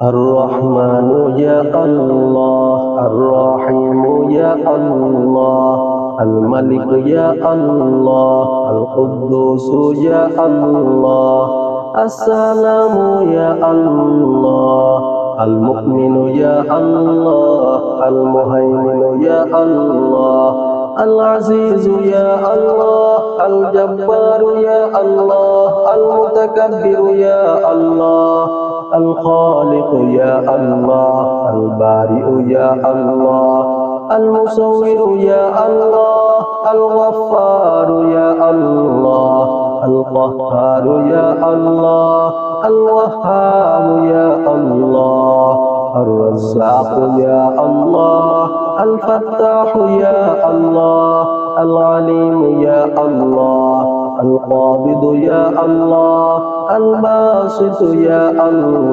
الرحمن يا الله الرحيم يا الله الملك يا الله القدوس يا الله السلام يا الله المؤمن يا الله المهيمن يا الله العزيز يا الله الجبار يا الله المتكبر يا الله. الخالق يا الله البارئ يا الله المصور يا الله الغفار يا الله القهار يا الله الوهاب يا الله الرزاق يا الله الفتاح يا الله العليم يا الله القابض يا الله الباسط يا الله.